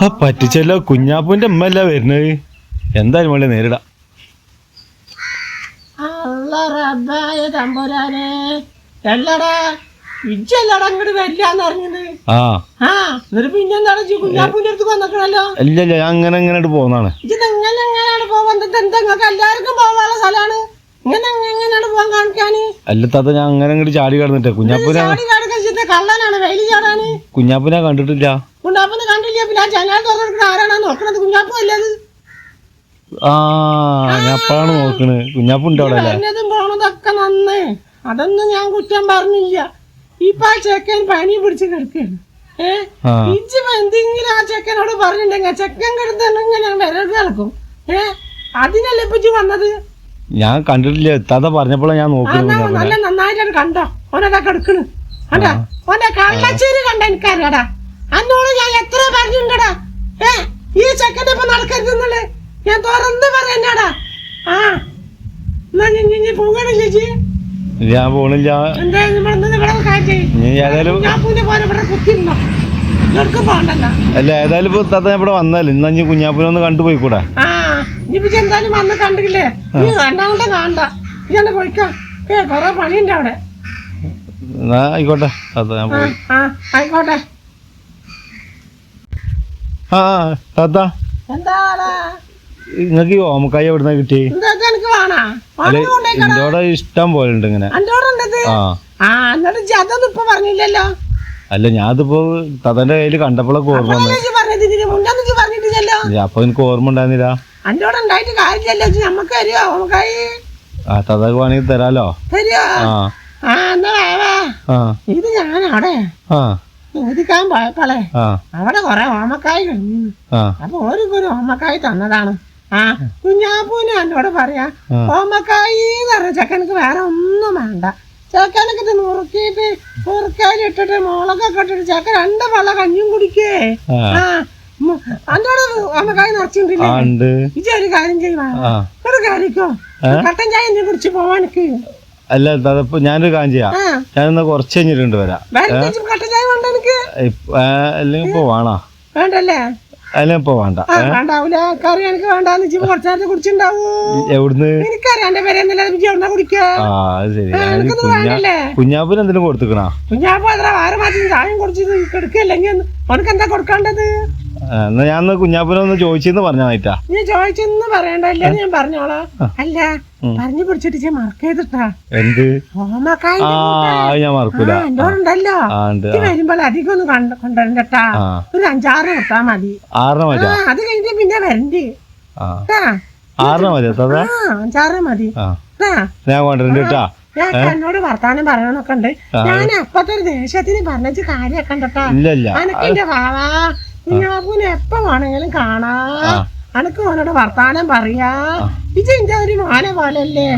ആ പറ്റിച്ചല്ലോ കുഞ്ഞാപ്പൂന്റെ അമ്മല്ല വരുന്നത്. എന്തായാലും വേണ്ടി നേരിടാം. അല്ല റബ്ബായ തമ്പുരാനെ. എല്ലടാ ഇജ്ജല്ലടാ അങ്ങോട്ട് വരില്ലാന്ന് ആ. എന്നിട്ട് ഇജ്ജ് കുഞ്ഞാപ്പൂന്റെ അടുത്ത് വന്നിക്കണല്ലോ? ഇല്ല ഇല്ല ഞാൻ അങ്ങനെ അങ്ങനെ എങ്ങനെയാണ് എന്താ നിങ്ങൾക്ക് എല്ലാവർക്കും പോകാനുള്ള സ്ഥലമാണ് ഇങ്ങനെ എങ്ങനെയാണ് പോവാൻ കാണിക്കാന്? അല്ല താത്ത ഞാൻ അങ്ങനെ അങ്ങോട്ട് ചാടി കടന്നിട്ടേ. കുഞ്ഞാപ്പൂനെ കള്ളനാണ് ചാടാന്. കുഞ്ഞാപ്പൂനെ കണ്ടിട്ടില്ല. കണ്ടില്ല പിന്നെ ആ ആരാണോ? നോക്കണത് കുഞ്ഞാപ്പൂ അല്ലത് ആ ഞാൻ അപ്പാണ് നോക്കണ് കുഞ്ഞാപ്പുണ്ട് അവിടെ അല്ലേ? വരുന്നതും പോണതൊക്കെ നന്ന്. അതൊന്നും ഞാൻ കുറ്റം പറഞ്ഞില്ല. ഇപ്പൊ ആ ചെക്കൻ പനി പിടിച്ച് കിടക്കുകയാണ് ഏഹ് ആ. ഇജ്ജ് ഇപ്പൊ എന്തെങ്കിലും ആ ചെക്കനോട് പറഞ്ഞിട്ടുണ്ടെങ്കിൽ ആ ചെക്കൻ കിടന്നിട്ടുണ്ടെങ്കിൽ ഞാൻ വിരൽ കിടക്കും ഏ? അതിനല്ലേ ഇപ്പൊ ഇജ്ജ് വന്നത്? ഞാൻ കണ്ടിട്ടില്ല. എത്താതെ പറഞ്ഞപ്പോഴാണ് ഞാൻ നോക്കുന്നത് എന്നാ കുഞ്ഞാപ്പൂനെ. നല്ല നന്നായിട്ടാണ് കണ്ടോ? ഓനതാ കിടക്കണ്. കണ്ടാ? ഓന്റെ കള്ളച്ചേരി കണ്ട എനിക്കറിയാടാ. അന്നോട് ഞാൻ എത്ര പറഞ്ഞിട്ടുണ്ടടാ? ഏ ഈ ചെക്കന്റെ ഇപ്പൊ നടക്കരുതെന്നുള്ളേ? ഞാൻ തുറന്ന് പറയുന്നാടാ ആ എന്നാ ചേച്ചി ഞാൻ പോണില്ല. എന്താ ഇവിടെ ഇവിടെ കാറ്റ്? ഇനി ഏതായാലും ഞാൻ പോലെ ഇവിടെ കുത്തിരുന്നോ ഇവർക്ക് പോകണ്ടല്ല. അല്ല ഏതായാലും ഇപ്പൊ താത്ത ഞാൻ ഇവിടെ വന്നല്ലേ ഇന്നാ ഇനി കുഞ്ഞാപ്പൂനെ ഒന്ന് ആ ഇജ്ജ് എന്തായാലും വന്ന് കണ്ടില്ലേ? നീ കാണണ്ട. പോയിക്കോ. ഏ കൊറേ പണിയുണ്ട് അവിടെ. എന്നാ ആയിക്കോട്ടെ താത്ത ഞാൻ ആ പോയി. ആ ആയിക്കോട്ടെ. ആ താത്ത. എന്താടാ? നിങ്ങക്ക് ഈ ഓമക്കായ എവിടുന്ന കിട്ടി എന്താ എനിക്ക് വേണാ? എന്റെ ഇഷ്ടം പോലെ ഉണ്ട് ഇങ്ങനെ. പറഞ്ഞില്ലല്ലോ? അല്ല ഞാൻ ഇതിപ്പോ തതന്റെ കയ്യിൽ കണ്ടപ്പോഴൊക്കെ ഓർമ്മ അപ്പൊ എനിക്ക് ഓർമ്മ ഉണ്ടായിരുന്നില്ല? ആ തതക്ക് വേണമെങ്കിൽ തരാലോ? ആ. ഇത് ആ. ഊതിക്കാൻ പോയപ്പോളെ അവിടെ കൊറേ ഓമക്കായി കഴിഞ്ഞു അപ്പൊ ഒരു ഓമക്കായി തന്നതാണ്. ആ കുഞ്ഞാപ്പൂന് എന്നോട് പറയാ. ഓമക്കായി എന്ന് പറഞ്ഞ ചെക്കനക്ക് വേറെ ഒന്നും വേണ്ട. ചെക്കനൊക്കെ ഇത് നുറുക്കിയിട്ട് കുറുക്കാലിട്ടിട്ട് മുളകൊക്കെ ഇട്ടിട്ട് ചെക്കൻ രണ്ട് വെള്ള കഞ്ഞും കുടിക്കേ. ആ. അന്നോട് ഓമക്കായി നിറച്ചിട്ടില്ലേ? ഇജ ഒരു കാര്യം ചെയ്യുവാ ഒരു കാര്യക്കോ കട്ടൻ ചായ എന്നെ കുടിച്ച് പോവാനൊക്കെ അല്ല ഞാനൊരു കാര്യം ചെയ്യാം. ഞാനിന്ന് കുറച്ച് കഴിഞ്ഞിട്ടുണ്ട് വരാം. അല്ലെങ്കിൽ ഇപ്പൊ വേണോ? വേണ്ടല്ലേ? ഇപ്പൊ വേണ്ട വേണ്ടാവൂല. കറി എനിക്ക് വേണ്ടാന്ന് കുറച്ചു നേരത്തെ കുടിച്ചിണ്ടാവൂ. എവിടുന്ന്? എനിക്കറിയാം എന്റെ പേര് കുഞ്ഞാപ്പിന് എന്തിനും കൊടുത്തുക്കണാ? കുഞ്ഞാപ്പോ എത്ര? വാരം മാറ്റി ചായം കുടിച്ച് കിടക്കല്ലെങ്കിൽ ഉനക്ക് എന്താ കൊടുക്കേണ്ടത്? എന്നാ ഞാൻ ഒന്ന് കുഞ്ഞാപ്പിനെ ഒന്ന് ചോദിച്ചെന്ന് പറഞ്ഞായിട്ടാ നീ ചോദിച്ചെന്ന് പറയണ്ടല്ലേ ഞാൻ പറഞ്ഞോളാ. അല്ല. പറഞ്ഞു പിടിച്ചിട്ട് ഞാൻ മറക്ക് ചെയ്തിട്ടാ. എന്ത്? ഞാൻ മറക്കൂല ഇത് വരുമ്പോൾ അധികം ഒന്ന് കണ്ട കൊണ്ടുവരണ്ടട്ടാ. ഒരു അഞ്ചാറ് കൊടുത്താ മതി. ആറിന് അത് കഴിഞ്ഞ പിന്നെ വരണ്ടി. ആറിന് മതി അഞ്ചാറ് മതി. ഞാൻ കൊണ്ടുവരണ്ട് കേട്ടാ ഞാൻ എന്നോട് വർത്താനം പറയണൊക്കെ ഉണ്ട്. ഞാൻ അപ്പത്തെ ഒരു ദേഷ്യത്തിന് പറഞ്ഞിട്ട് കാര്യമൊക്കെ ഉണ്ടട്ടാ. അനക്കിന്റെ വാവാ. കുഞ്ഞാപ്പൂനെ എപ്പോ വേണമെങ്കിലും കാണാ. അനക്ക് മോനോട് വർത്താനം പറയാ. ഇജിന്റെ ഒരു മോനെ പോലല്ലേ?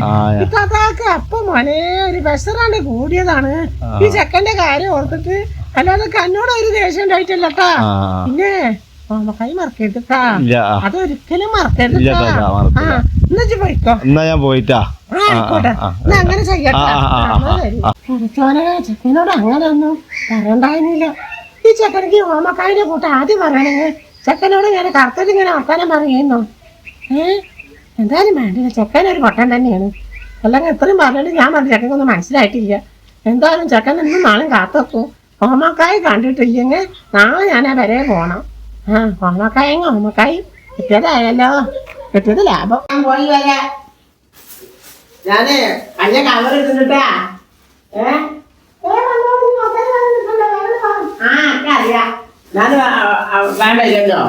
ഇത്താത്താക്ക് അപ്പൊ മോനെ ഒരു ബെസറാണ്ട് കൂടിയതാണ്. ഈ ചെക്കന്റെ കാര്യം ഓർത്തിട്ട് അല്ലാതെ എന്നോട് ഒരു ദേഷ്യം ഉണ്ടായിട്ടില്ലട്ടാ പിന്നെ കൈ മറക്കരുതട്ടാ ആ. അതൊരിക്കലും മറക്കരുതട്ടാ മറക്കൂല. പോയിക്കോ. എന്നാ ഞാൻ പോയിട്ടാ. എന്നാ അങ്ങനെ ചെയ്യട്ടെ. എന്നാ ചെക്കനോട് അങ്ങനെ ഒന്നും പറയണ്ടായിരുന്നില്ല ഈ ചെക്കനക്ക് ഓമക്കായന്റെ കൂട്ടം ആദ്യം പറയണെങ്കിൽ ചെക്കനോട് ഞാൻ കറുത്തത് ഇങ്ങനെ വർത്താനം പറയുന്നു? ഏ? എന്തായാലും വേണ്ടില്ല ചെക്കൻ ഒരു പൊട്ടൻ തന്നെയാണ്. അല്ലെങ്കിൽ എത്രയും പറഞ്ഞിട്ട് ഞാൻ പറഞ്ഞു ചെക്കനൊന്നും മനസ്സിലായിട്ടില്ല. എന്തായാലും ചെക്കൻ ഇന്നും നാളെ കാത്തു ഓമക്കായ കണ്ടിട്ടില്ലെങ്കിൽ നാളെ ഞാൻ ആ വരെ പോണം. ആ ഓമക്കായ ഓമക്കായും. കിട്ടിയതായല്ലോ. കിട്ടിയത് ലാഭം. ഞാൻ പോയി വരാ. ഞാനേ അഞ്ഞ കവർ ഇട്ടിട്ടാ ഏ ആ അറിയാം ഞാൻ വേണ്ടല്ലോ.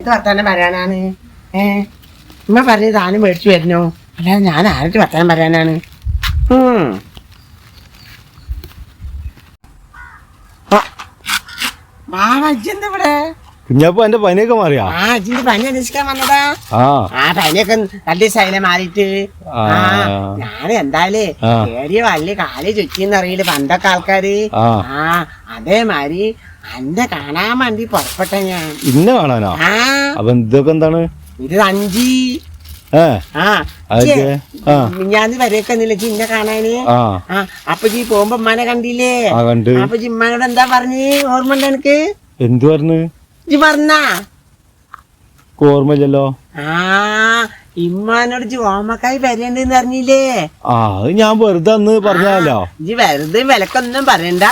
ഇത് വർത്താനം പറയാനാണ്. ഏ? ഉമ്മ പറഞ്ഞ് താനും മേടിച്ചു വരുന്നു അല്ലാതെ ഞാൻ ആരുടെ വർത്താനം പറയാനാണ്. ഇവിടെ? കുഞ്ഞാപ്പു എന്റെ പനിയൊക്കെ മാറിയാ? ആ അജിന്റെ പനി അന്വേഷിക്കാൻ വന്നതാ. ആ. പനിയൊക്കെ രണ്ട് ദിവസമായില്ലേ മാറിയിട്ട്. ആ. ഞാൻ എന്തായാലേ. കേറിയ വള്ളി കാൽ ചുറ്റിന്ന് അറിയില്ല പണ്ടൊക്കെ ആൾക്കാര്? ആ അതേമാതിരി അന്റെ കാണാൻ വേണ്ടി പുറപ്പെട്ട ഞാൻ. ഇന്ന കാണാനോ? ആ. അപ്പൊ ഇതൊക്കെ എന്താണ്? ഇത് അഞ്ചി. ഏ? ആ. അതൊക്കെ? ആ. ഞാൻ വരെയൊക്കെ ഒന്നില്ല ചിന്ന കാണാന്? ആ. ആ. അപ്പൊ ജി പോകുമ്പോ ഉമ്മാനെ കണ്ടില്ലേ? ആ കണ്ട്. അപ്പൊ ജിമ്മാനോട് എന്താ പറഞ്ഞ്? ഓർമ്മ ഉണ്ട് എനിക്ക് എന്തു പറഞ്ഞു? ഓർമ്മയില്ലല്ലോ. ആ. ഇമ്മാനോട് ജോമക്കായി വരേണ്ടെന്ന് അറിഞ്ഞില്ലേ ആ അത് ഞാൻ വെറുതെ അന്ന് പറഞ്ഞല്ലോ ഇജ്ജ് വെറുതെ വിലക്കൊന്നും പറയണ്ട.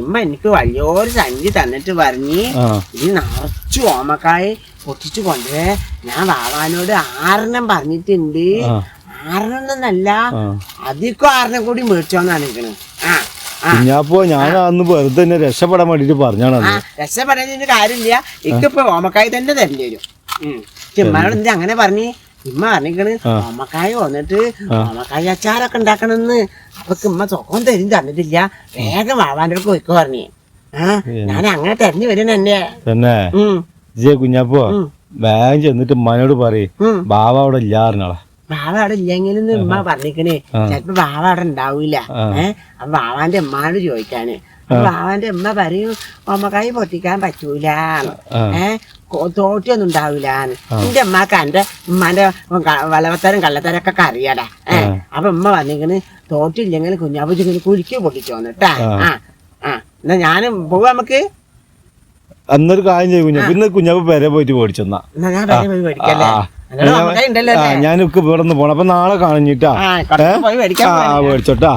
ഇമ്മ എനിക്ക് വലിയൊരു സഞ്ചി തന്നിട്ട് പറഞ്ഞ് ഇനി നിറച്ചു ഓമക്കായി പൊട്ടിച്ചു കൊണ്ടുവേ ഞാൻ വാവാനോട് ആറെണ്ണം പറഞ്ഞിട്ടുണ്ട്. ആ. ആറെണ്ണം എന്നല്ല ആ. അധികം ആറെണ്ണം കൂടി മേടിച്ചോന്നാണ് എനിക്കണ് ആ കുഞ്ഞാപ്പോ ഞാൻ അന്ന് വെറുതെ തന്നെ രക്ഷപ്പെടാൻ വേണ്ടിട്ട് പറഞ്ഞാണ് രക്ഷപ്പെടാൻ കാര്യമില്ല. ഇക്കിപ്പോ ഓമക്കായി തന്നെ തരേണ്ടി വരും. എന്ത് എന്താ അങ്ങനെ പറഞ്ഞ് ഇമ്മ പറഞ്ഞിക്കണ് ഓമക്കായ വന്നിട്ട് ഓമക്കായ അച്ചാറൊക്കെ ഉണ്ടാക്കണമെന്ന് അവക്ക് ഇമ്മ സുഖം തരും തന്നിട്ടില്ല. വേഗം വാവാന്റെ അടുത്ത് പോയിക്കോ പറഞ്ഞു. ആ ഞാൻ അങ്ങനെ തെരഞ്ഞു വരും തന്നെ. ജെ കുഞ്ഞപ്പോ. വേഗം ചെന്നിട്ട് ഉമ്മനോട് പറയും. ബാവ അവിടെ ഇല്ലാറിനാളെ ബാവ അവിടെ ഇല്ലെങ്കിലും ഉമ്മ പറഞ്ഞിക്കണേ. ചിലപ്പോ ബാവ അവിടെ ഉണ്ടാവൂല. ഏഹ് അപ്പൊ ബാവാന്റെ ഉമ്മാനോട് ചോദിക്കാന്. അപ്പൊ ബാവാന്റെ ഉമ്മ പറയും ഉമ്മക്കായി പൊട്ടിക്കാൻ പറ്റൂല. ഏ തോട്ടിയൊന്നും ഉണ്ടാവില്ല എന്റെ ഉമ്മാക്ക് എന്റെ ഉമ്മാന്റെ വളവത്തരം കള്ളത്തരം ഒക്കെ അറിയാടാ ഏ അപ്പൊ ഉമ്മ വന്നിങ്ങനെ തോട്ടില്ലെങ്കിൽ കുഞ്ഞാപ്പൂച്ചിങ്ങനെ കുഴിക്ക് പൊട്ടിച്ചു വന്നിട്ടാ ആ. ആ എന്നാ ഞാനും പോവാ നമുക്ക് അന്നൊരു കാര്യം ചെയ്യും കുഞ്ഞാ പിന്നെ കുഞ്ഞാപ്പ് പേരെ പോയിട്ട് മേടിച്ചെന്നാ? ഞാനൊക്കെ ഇവിടെ നിന്ന് പോണം. അപ്പൊ നാളെ കാണിട്ടാ പോവാ. മേടിച്ചോട്ടാ.